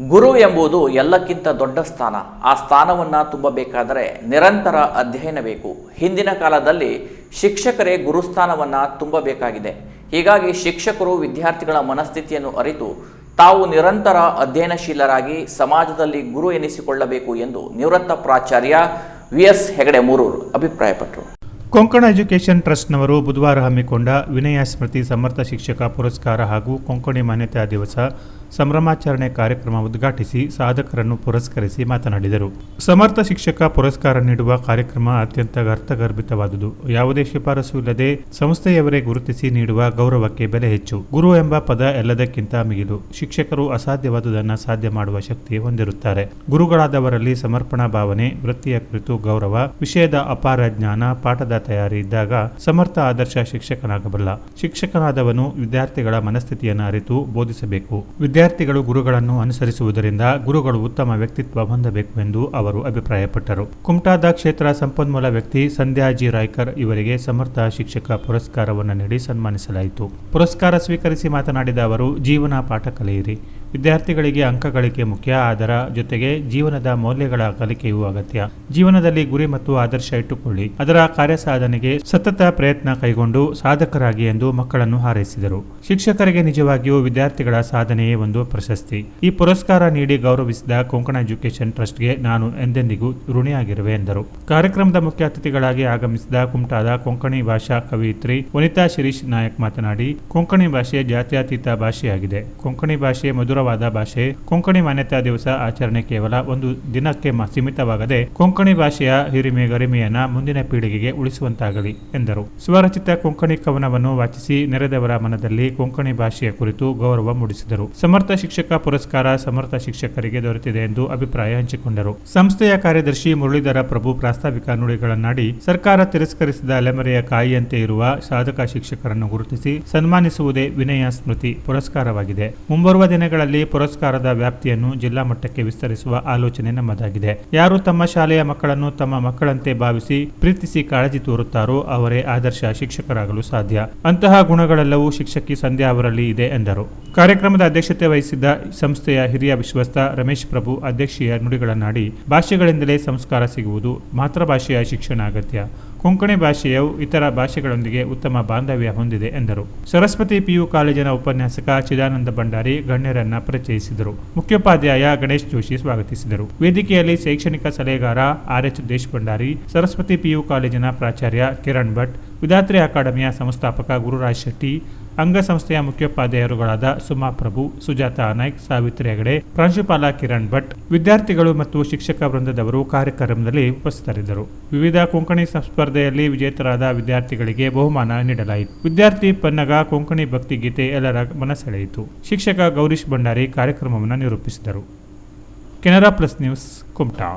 ಗುರು ಎಂಬುದು ಎಲ್ಲಕ್ಕಿಂತ ದೊಡ್ಡ ಸ್ಥಾನ. ಆ ಸ್ಥಾನವನ್ನು ತುಂಬಬೇಕಾದರೆ ನಿರಂತರ ಅಧ್ಯಯನ ಬೇಕು. ಹಿಂದಿನ ಕಾಲದಲ್ಲಿ ಶಿಕ್ಷಕರೇ ಗುರುಸ್ಥಾನವನ್ನು ತುಂಬಬೇಕಾಗಿದೆ. ಹೀಗಾಗಿ ಶಿಕ್ಷಕರು ವಿದ್ಯಾರ್ಥಿಗಳ ಮನಸ್ಥಿತಿಯನ್ನು ಅರಿತು ತಾವು ನಿರಂತರ ಅಧ್ಯಯನಶೀಲರಾಗಿ ಸಮಾಜದಲ್ಲಿ ಗುರು ಎನಿಸಿಕೊಳ್ಳಬೇಕು ಎಂದು ನಿವೃತ್ತ ಪ್ರಾಚಾರ್ಯ ವಿ ಎಸ್ ಹೆಗಡೆ ಮೂರೂರು ಅಭಿಪ್ರಾಯಪಟ್ಟರು. ಕೊಂಕಣ ಎಜುಕೇಷನ್ ಟ್ರಸ್ಟ್ನವರು ಬುಧವಾರ ಹಮ್ಮಿಕೊಂಡ ವಿನಯ ಸ್ಮೃತಿ ಸಮರ್ಥ ಶಿಕ್ಷಕ ಪುರಸ್ಕಾರ ಹಾಗೂ ಕೊಂಕಣಿ ಮಾನ್ಯತಾ ದಿವಸ ಸಂಭ್ರಮಾಚರಣೆ ಕಾರ್ಯಕ್ರಮ ಉದ್ಘಾಟಿಸಿ ಸಾಧಕರನ್ನು ಪುರಸ್ಕರಿಸಿ ಮಾತನಾಡಿದರು. ಸಮರ್ಥ ಶಿಕ್ಷಕ ಪುರಸ್ಕಾರ ನೀಡುವ ಕಾರ್ಯಕ್ರಮ ಅತ್ಯಂತ ಅರ್ಥಗರ್ಭಿತವಾದುದು. ಯಾವುದೇ ಶಿಫಾರಸು ಇಲ್ಲದೆ ಸಂಸ್ಥೆಯವರೇ ಗುರುತಿಸಿ ನೀಡುವ ಗೌರವಕ್ಕೆ ಬೆಲೆ ಹೆಚ್ಚು. ಗುರು ಎಂಬ ಪದ ಎಲ್ಲದಕ್ಕಿಂತ ಮಿಗಿಲು. ಶಿಕ್ಷಕರು ಅಸಾಧ್ಯವಾದುದನ್ನು ಸಾಧ್ಯ ಮಾಡುವ ಶಕ್ತಿ ಹೊಂದಿರುತ್ತಾರೆ. ಗುರುಗಳಾದವರಲ್ಲಿ ಸಮರ್ಪಣಾ ಭಾವನೆ, ವೃತ್ತಿಯ ಕುರಿತು ಗೌರವ, ವಿಷಯದ ಅಪಾರ ಜ್ಞಾನ, ಪಾಠದ ತಯಾರಿ ಇದ್ದಾಗ ಸಮರ್ಥ ಆದರ್ಶ ಶಿಕ್ಷಕನಾಗಬಲ್ಲ. ಶಿಕ್ಷಕನಾದವನು ವಿದ್ಯಾರ್ಥಿಗಳ ಮನಸ್ಥಿತಿಯನ್ನು ಅರಿತು ಬೋಧಿಸಬೇಕು. ವಿದ್ಯಾರ್ಥಿಗಳು ಗುರುಗಳನ್ನು ಅನುಸರಿಸುವುದರಿಂದ ಗುರುಗಳು ಉತ್ತಮ ವ್ಯಕ್ತಿತ್ವ ಹೊಂದಬೇಕು ಎಂದು ಅವರು ಅಭಿಪ್ರಾಯಪಟ್ಟರು. ಕುಮಟಾದ ಕ್ಷೇತ್ರ ಸಂಪನ್ಮೂಲ ವ್ಯಕ್ತಿ ಸಂಧ್ಯಾ ಜಿ. ರಾಯ್ಕರ್ ಇವರಿಗೆ ಸಮರ್ಥ ಶಿಕ್ಷಕ ಪುರಸ್ಕಾರವನ್ನು ನೀಡಿ ಸನ್ಮಾನಿಸಲಾಯಿತು. ಪುರಸ್ಕಾರ ಸ್ವೀಕರಿಸಿ ಮಾತನಾಡಿದ ಅವರು, ಜೀವನ ಪಾಠ ಕಲಿಯಿರಿ ವಿದ್ಯಾರ್ಥಿಗಳಿಗೆ ಅಂಕ ಗಳಿಕೆ ಮುಖ್ಯ. ಅದರ ಜೊತೆಗೆ ಜೀವನದ ಮೌಲ್ಯಗಳ ಕಲಿಕೆಯೂ ಅಗತ್ಯ. ಜೀವನದಲ್ಲಿ ಗುರಿ ಮತ್ತು ಆದರ್ಶ ಇಟ್ಟುಕೊಳ್ಳಿ. ಅದರ ಕಾರ್ಯಸಾಧನೆಗೆ ಸತತ ಪ್ರಯತ್ನ ಕೈಗೊಂಡು ಸಾಧಕರಾಗಿ ಎಂದು ಮಕ್ಕಳನ್ನು ಹಾರೈಸಿದರು. ಶಿಕ್ಷಕರಿಗೆ ನಿಜವಾಗಿಯೂ ವಿದ್ಯಾರ್ಥಿಗಳ ಸಾಧನೆಯೇ ಒಂದು ಪ್ರಶಸ್ತಿ. ಈ ಪುರಸ್ಕಾರ ನೀಡಿ ಗೌರವಿಸಿದ ಕೊಂಕಣ ಎಜುಕೇಶನ್ ಟ್ರಸ್ಟ್ಗೆ ನಾನು ಎಂದೆಂದಿಗೂ ಋಣಿಯಾಗಿರುವೆ ಎಂದರು. ಕಾರ್ಯಕ್ರಮದ ಮುಖ್ಯ ಅತಿಥಿಗಳಾಗಿ ಆಗಮಿಸಿದ ಕುಮಟಾದ ಕೊಂಕಣಿ ಭಾಷಾ ಕವಿಯಿತ್ರಿ ವನಿತಾ ಶಿರೀಶ್ ನಾಯಕ್ ಮಾತನಾಡಿ, ಕೊಂಕಣಿ ಭಾಷೆ ಜಾತ್ಯತೀತ ಭಾಷೆಯಾಗಿದೆ. ಕೊಂಕಣಿ ಭಾಷೆ ಮಧುರವಾದ ಭಾಷೆ. ಕೊಂಕಣಿ ಮಾನ್ಯತಾ ದಿವಸ ಆಚರಣೆ ಕೇವಲ ಒಂದು ದಿನಕ್ಕೆ ಸೀಮಿತವಾಗದೆ, ಕೊಂಕಣಿ ಭಾಷೆಯ ಹಿರಿಮೆ, ಗರಿಮೆಯನ್ನ ಮುಂದಿನ ಪೀಳಿಗೆಗೆ ಉಳಿಸುವಂತಾಗಲಿ ಎಂದರು. ಸ್ವರಚಿತ ಕೊಂಕಣಿ ಕವನವನ್ನು ವಾಚಿಸಿ ನೆರೆದವರ ಮನದಲ್ಲಿ ಕೊಂಕಣಿ ಭಾಷೆಯ ಕುರಿತು ಗೌರವ ಮೂಡಿಸಿದರು. ಸಮರ್ಥ ಶಿಕ್ಷಕ ಪುರಸ್ಕಾರ ಸಮರ್ಥ ಶಿಕ್ಷಕರಿಗೆ ದೊರೆತಿದೆ ಎಂದು ಅಭಿಪ್ರಾಯ ಹಂಚಿಕೊಂಡರು. ಸಂಸ್ಥೆಯ ಕಾರ್ಯದರ್ಶಿ ಮುರಳೀಧರ ಪ್ರಭು ಪ್ರಾಸ್ತಾವಿಕ ನುಡಿಗಳನ್ನಾಡಿ, ಸರ್ಕಾರ ತಿರಸ್ಕರಿಸಿದ ಅಲೆಮರೆಯ ಕಾಯಿಯಂತೆ ಇರುವ ಸಾಧಕ ಶಿಕ್ಷಕರನ್ನು ಗುರುತಿಸಿ ಸನ್ಮಾನಿಸುವುದೇ ವಿನಯ ಸ್ಮೃತಿ ಪುರಸ್ಕಾರವಾಗಿದೆ. ಮುಂಬರುವ ದಿನಗಳಲ್ಲಿ ಪುರಸ್ಕಾರದ ವ್ಯಾಪ್ತಿಯನ್ನು ಜಿಲ್ಲಾ ಮಟ್ಟಕ್ಕೆ ವಿಸ್ತರಿಸುವ ಆಲೋಚನೆ ನಮ್ಮದಾಗಿದೆ. ಯಾರು ತಮ್ಮ ಶಾಲೆಯ ಮಕ್ಕಳನ್ನು ತಮ್ಮ ಮಕ್ಕಳಂತೆ ಭಾವಿಸಿ, ಪ್ರೀತಿಸಿ ಕಾಳಜಿ ತೋರುತ್ತಾರೋ ಅವರೇ ಆದರ್ಶ ಶಿಕ್ಷಕರಾಗಲು ಸಾಧ್ಯ. ಅಂತಹ ಗುಣಗಳೆಲ್ಲವೂ ಶಿಕ್ಷಕಿ ಸಂಧ್ಯಾ ಅವರಲ್ಲಿ ಇದೆ ಎಂದರು. ಕಾರ್ಯಕ್ರಮದ ಅಧ್ಯಕ್ಷತೆ ವಹಿಸಿದ್ದ ಸಂಸ್ಥೆಯ ಹಿರಿಯ ವಿಶ್ವಸ್ಥ ರಮೇಶ್ ಪ್ರಭು ಅಧ್ಯಕ್ಷೀಯ ನುಡಿಗಳನ್ನಾಡಿ, ಭಾಷೆಗಳಿಂದಲೇ ಸಂಸ್ಕಾರ ಸಿಗುವುದು ಮಾತೃಭಾಷೆಯ ಶಿಕ್ಷಣ ಅಗತ್ಯ. ಕೊಂಕಣಿ ಭಾಷೆಯು ಇತರ ಭಾಷೆಗಳೊಂದಿಗೆ ಉತ್ತಮ ಬಾಂಧವ್ಯ ಹೊಂದಿದೆ ಎಂದರು. ಸರಸ್ವತಿ ಪಿಯು ಕಾಲೇಜಿನ ಉಪನ್ಯಾಸಕ ಚಿದಾನಂದ ಭಂಡಾರಿ ಗಣ್ಯರನ್ನ ಪರಿಚಯಿಸಿದರು. ಮುಖ್ಯೋಪಾಧ್ಯಾಯ ಗಣೇಶ್ ಜೋಶಿ ಸ್ವಾಗತಿಸಿದರು. ವೇದಿಕೆಯಲ್ಲಿ ಶೈಕ್ಷಣಿಕ ಸಲಹೆಗಾರ ಆರ್ ಎಚ್ ದೇಶ್ ಭಂಡಾರಿ, ಸರಸ್ವತಿ ಪಿಯು ಕಾಲೇಜಿನ ಕಿರಣ್ ಭಟ್ ವಿಧಾತ್ರಿ ಅಕಾಡೆಮಿಯ ಸಂಸ್ಥಾಪಕ ಗುರುರಾಜ್ ಶೆಟ್ಟಿ, ಅಂಗಸಂಸ್ಥೆಯ ಮುಖ್ಯೋಪಾಧ್ಯಾಯರುಗಳಾದ ಸುಮಾ ಪ್ರಭು, ಸುಜಾತಾ ನಾಯ್ಕ್, ಸಾವಿತ್ರಿ ಹೆಗಡೆ, ಪ್ರಾಂಶುಪಾಲ ಕಿರಣ್ ಭಟ್, ವಿದ್ಯಾರ್ಥಿಗಳು ಮತ್ತು ಶಿಕ್ಷಕ ವೃಂದದವರು ಕಾರ್ಯಕ್ರಮದಲ್ಲಿ ಉಪಸ್ಥಿತರಿದ್ದರು. ವಿವಿಧ ಕೊಂಕಣಿ ಸ್ಪರ್ಧೆಯಲ್ಲಿ ವಿಜೇತರಾದ ವಿದ್ಯಾರ್ಥಿಗಳಿಗೆ ಬಹುಮಾನ ನೀಡಲಾಯಿತು. ವಿದ್ಯಾರ್ಥಿ ಪನ್ನಗ, ಕೊಂಕಣಿ ಭಕ್ತಿಗೀತೆ ಎಲ್ಲರ ಮನಸೆಳೆಯಿತು. ಶಿಕ್ಷಕ ಗೌರೀಶ್ ಭಂಡಾರಿ ಕಾರ್ಯಕ್ರಮವನ್ನು ನಿರೂಪಿಸಿದರು. Canara plus news, Kumta.